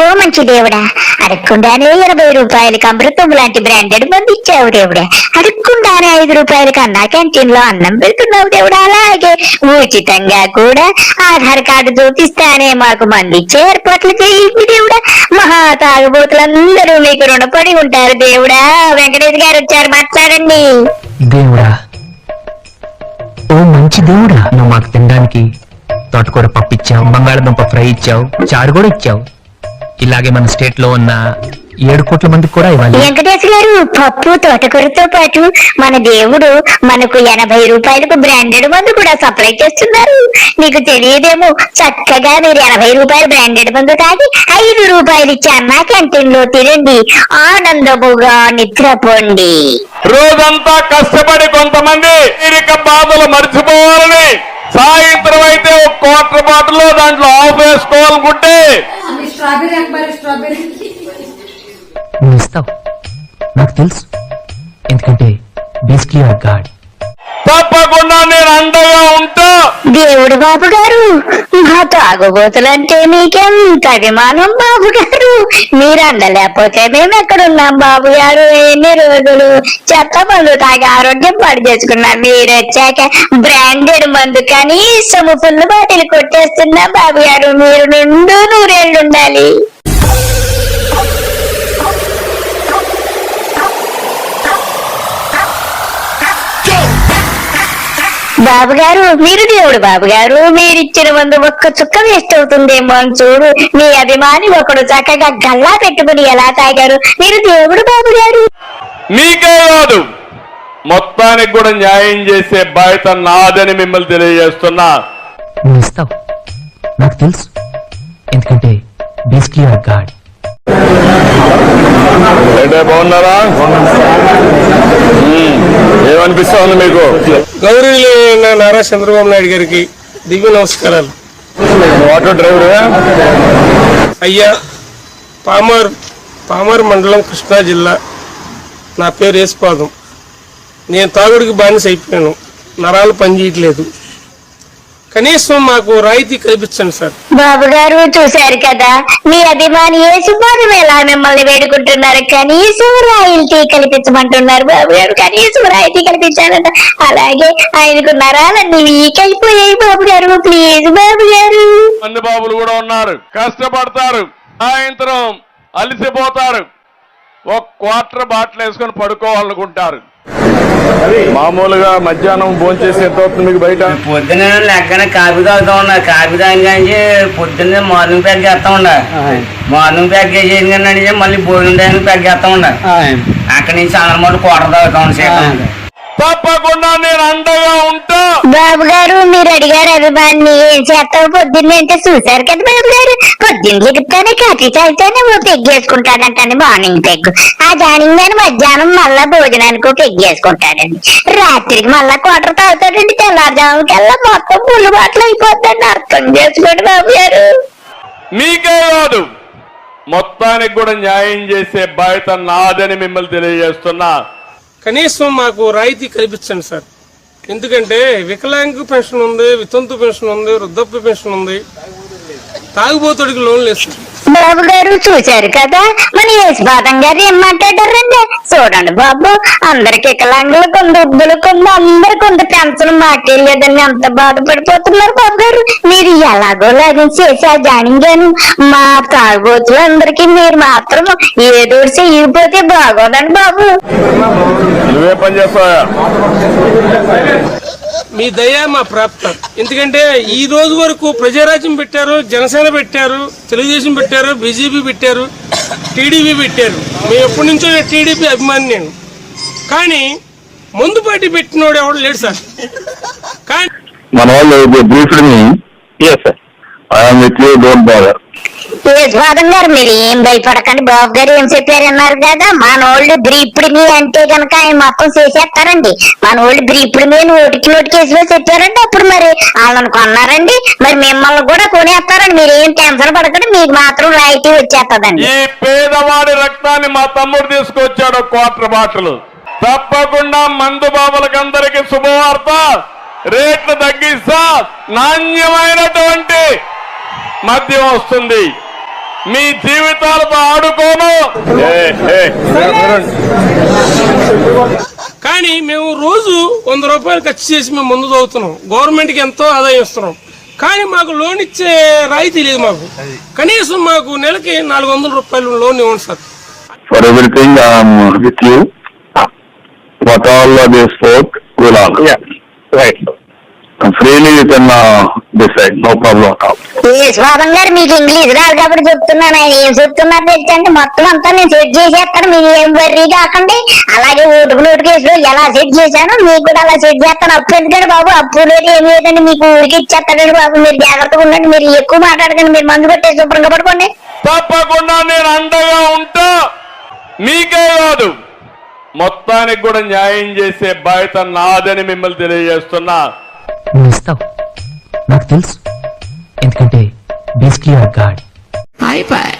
ఓ మంచి దేవుడా. అడగకుండానే ఇరవై రూపాయలకి అమృతం లాంటి బ్రాండెడ్ మంది ఇచ్చావు దేవుడా. అడగకుండానే ఐదు రూపాయలకి అన్నా క్యాంటీన్లో అన్నం పెడుతున్నావు దేవుడా. అలాగే ఉచితంగా కూడా ఆధార్ కార్డు చూపిస్తానే మాకు మంది ఇచ్చే ఏర్పాట్లు చేయింది దేవుడా. మహా తాగుబోతులందరూ మీకు రుణపడి ఉంటారు దేవుడా. వెంకటేష్ గారు వచ్చారు మాట్లాడండి. దేవుడా ఓ మంచి దేవుడా. నువ్వు మాకు తినడానికి తోటకూర పప్పు ఇచ్చావు బంగాళదుంప ఫ్రై ఇచ్చావు చారు కూడా ఇచ్చావు. ఇలాగే మన స్టేట్లో ఉన్న ఏడు కోట్ల మందికి కూడా ఇవ్వాలి వెంకటేష్ గారు పప్పు తోటకూరతో పాటు మన దేవుడు మనకు ఎనభై రూపాయలకు బ్రాండెడ్ మందు కూడా సప్లై చేస్తున్నారు. మీకు తెలియదేమో చక్కగా మీరు ఎనభై రూపాయల బ్రాండెడ్ మందు తాగి ఐదు రూపాయలు ఇచ్చి అన్నా క్యాంటీన్లో తినండి. ఆనందముగా నిద్రపోండి. రోజంతా కష్టపడి కొంతమంది బాధలు మర్చిపోవాలని సాయంత్రం క్వార్టర్ బాటిల్ దాంట్లో ఆఫ్ వేసుకోవాలనుకుంటే స్ట్రాబెరీ అక్బర్ స్ట్రాబెరీ నువ్వు ఇస్తావు. నాకు తెలుసు. ఎందుకంటే బేసిక్లీ ఆర్ గాడ్ తప్పకుండా నేను అండగా ఉంటా. దేవుడు బాబు గారు మా తాగుబోతులంటే మీకెంత అభిమానం బాబు గారు. మీరు అందలేకపోతే మేము ఎక్కడున్నాం బాబు గారు? ఎన్ని రోజులు? చెత్త మందు తాగి ఆరోగ్యం పాడు చేసుకున్నాం. మీరు వచ్చాక బ్రాండెడ్ మందు కనీసము ఫుల్ బాటిల్ కొట్టేస్తున్నా బాబు గారు. మీరు నిండు నూరేళ్ళు ఉండాలి. బాబు గారు మీరు దేవుడు బాబు గారు మీరిచ్చిన మందు ఒక్క చుక్క వేస్ట్ అవుతుందేమో అని చూడు. మీ అభిమాని ఒకడు చక్కగా గల్లా పెట్టుకుని ఎలా తాగారు? మీరు దేవుడు బాబు గారు మీకే కాదు. మొత్తానికి కూడా న్యాయం చేసే బాధ్యత నాదని మిమ్మల్ని తెలియజేస్తున్నా. నువ్వు ఇస్తావు నాకు తెలుసు. ఎందుకంటే బేసిక్లీ ఆర్ గాడ్. బాగున్నారా? ఏమనిపిస్తా ఉంది మీకు? గౌరవనీయులైన నారా చంద్రబాబు నాయుడు గారికి దివ్య నమస్కారాలు. Auto driver? అయ్యా పామర్ పామర్ మండలం కృష్ణా జిల్లా. నా పేరు యేసుపాదం. నేను తాగుడికి బానిస అయిపోయాను. నరాలు పనిచేయట్లేదు. కనీసం మాకు రాయితీ కల్పించండి సార్. బాబు గారు చూశారు కదా మీ అభిమాని యేసుపాదం ఎలా మిమ్మల్ని వేడుకుంటున్నారు? కనీసం రాయల్టీ కల్పించమంటున్నారు బాబు గారు కనీసం రాయితీ కల్పించారంట అలాగే ఆయనకు నరాలన్నీ వీక్ అయిపోయాయి బాబు గారు ప్లీజ్ బాబు గారు మంది బాబులు కూడా ఉన్నారు. కష్టపడతారు. సాయంత్రం అలసిపోతారు. ఒక క్వార్టర్ బాటిల్ వేసుకొని పడుకోవాలనుకుంటారు. మామూలుగా మధ్యాహ్నం భోంచేసి ఎంత అవుతుంది మీకు బయట? పొద్దున లెక్కన కాఫీ తాగుతా ఉన్నా. కాఫీ తాగి పొద్దున్నే మార్నింగ్ ప్యాక్ చేస్తా ఉండ మార్నింగ్ ప్యాక్ చేసేది కానీ మళ్ళీ భోజనం టైం ప్యాక్ చేస్తా ఉండ అక్కడి నుంచి అన్నమాట కోటర్ తాగుతా ఉండ తప్పకుండా నేను అండగా ఉంటా. బాబు గారు మీరు అడిగారు అభిమాన్ని ఏం చేస్తావు? పొద్దున్నే అంటే చూశారు కదా బాబు గారు? పొద్దున్న దిగుతానే కాఫీ తాగితేనే ఓ పెగ్గేసుకుంటాడంటండి మార్నింగ్ పెగ్ ఆ జానింగ్ మధ్యాహ్నం మళ్ళా భోజనానికి ఓ పెగ్గేసుకుంటాడండి రాత్రికి మళ్ళా క్వార్టర్ తాగుతాడండి తెల్లారుజాముకల్లా మొత్తం పుల్లు బాటలు అయిపోద్దండి అర్థం చేసుకోండి బాబు గారు. మీకే కాదు మొత్తానికి కూడా న్యాయం చేసే బాధ్యత నాదని మిమ్మల్ని తెలియజేస్తున్నా. కనీసం మాకు రాయితీ కల్పించండి సార్. ఎందుకంటే వికలాంగ పెన్షన్ ఉంది వితంతు పెన్షన్ ఉంది వృద్ధప్య పెన్షన్ ఉంది. తాగుబోతుడికి లోన్ బాబు గారు చూశారు కదా మన యేసుబాదం గారు ఏం మాట్లాడారండి? చూడండి బాబు అందరికి వికలాంగులు కొంత వృద్ధులు కొంత అందరికి కొంత పెన్షన్ మాట్లాడలేదని ఎంత బాధపడిపోతున్నారు బాబు గారు? మీరు ఎలాగో లాగా చేసి ఆ జానింగాను మా తాగుబోతులు అందరికి మీరు మాత్రం ఏదో చెయ్యకపోతే బాగోదండి బాబు. నువ్వే పని చేస్తావా? మీ దయ మా ప్రాప్తం. ఎందుకంటే ఈ రోజు వరకు ప్రజారాజ్యం పెట్టారు జనసేన పెట్టారు తెలుగుదేశం పెట్టారు బీజేపీ పెట్టారు టీడీపీ పెట్టారు. మేము ఎప్పటి నుంచో టీడీపీ అభిమాని నేను. కానీ ముందు పార్టీ పెట్టినోడు ఎవడు లేడు సార్. కానీ మన వాళ్ళు briefed me yes sir I'm with you don't bother యేసుబాదం గారు మీరు ఏం భయపడకండి బాబు గారు ఏం చెప్పారన్నారు కదా? మన బ్రీపుడి మీ అంటే కనుక ఆయన మొత్తం చేసేస్తారండి. మన బ్రీపుడి బ్రీప్డ్ మీ నోటికి నోటి కేసులో చెప్పారండి. అప్పుడు మరి వాళ్ళని కొన్నారండి. మరి మిమ్మల్ని కూడా కొనేస్తారండి. మీరు ఏం టెన్షన్ పడకండి. మీకు మాత్రం రాయితీ వచ్చేస్తుందండి. ఈ పేదవాడి రక్తాన్ని మా తమ్ముడు తీసుకొచ్చాడు క్వార్టర్ బాటలు. తప్పకుండా మందు బాబులకందరికి శుభవార్త. రేట్లు తగ్గిస్తా. నాణ్యమైనటువంటి మద్యం వస్తుంది. మీ జీవితాలతో ఆడుకోను. కానీ మేము రోజు వంద రూపాయలు ఖర్చు చేసి మేము ముందు చదువుతున్నాం. గవర్నమెంట్కి ఎంతో ఆదాయం ఇస్తున్నాం. కానీ మాకు లోన్ ఇచ్చే రాయితీ లేదు మాకు. కనీసం మాకు నెలకి నాలుగు వందల రూపాయలు లోన్ ఇవ్వండి sir. For everything, I'm with you. What all they spoke, all. ఈ స్వాతం గారు మీకు ఇంగ్లీష్ రాదు కాబట్టి చెప్తున్నాను. ఆయన ఏం చెప్తున్నారు తెలుసండి మొత్తం అంతా నేను సెట్ చేసేస్తాను. మీరు ఏం వర్రీ కాకండి. అలాగే ఓటుకు నోటు కేసులో ఎలా సెట్ చేశానో మీకు కూడా అలా సెట్ చేస్తాను. అప్పు ఎందుకండి బాబు? అప్పు లేదు ఏం లేదండి. మీకు ఊరికి ఇచ్చేస్తాడండి బాబు. మీరు జాగ్రత్తగా ఉండండి. మీరు ఎక్కువ మాట్లాడకండి. మీరు మందు కొట్టే శుభ్రంగా పడుకోండి. తప్పకుండా నేను అండగా ఉంటా. మీకే కాదు. మొత్తానికి కూడా న్యాయం చేసే బాధ్యత నాదని మిమ్మల్ని తెలియజేస్తున్నా. నువ్వు ఇస్తావు నాకు తెలుసు. ఎందుకంటే basically our God. Bye bye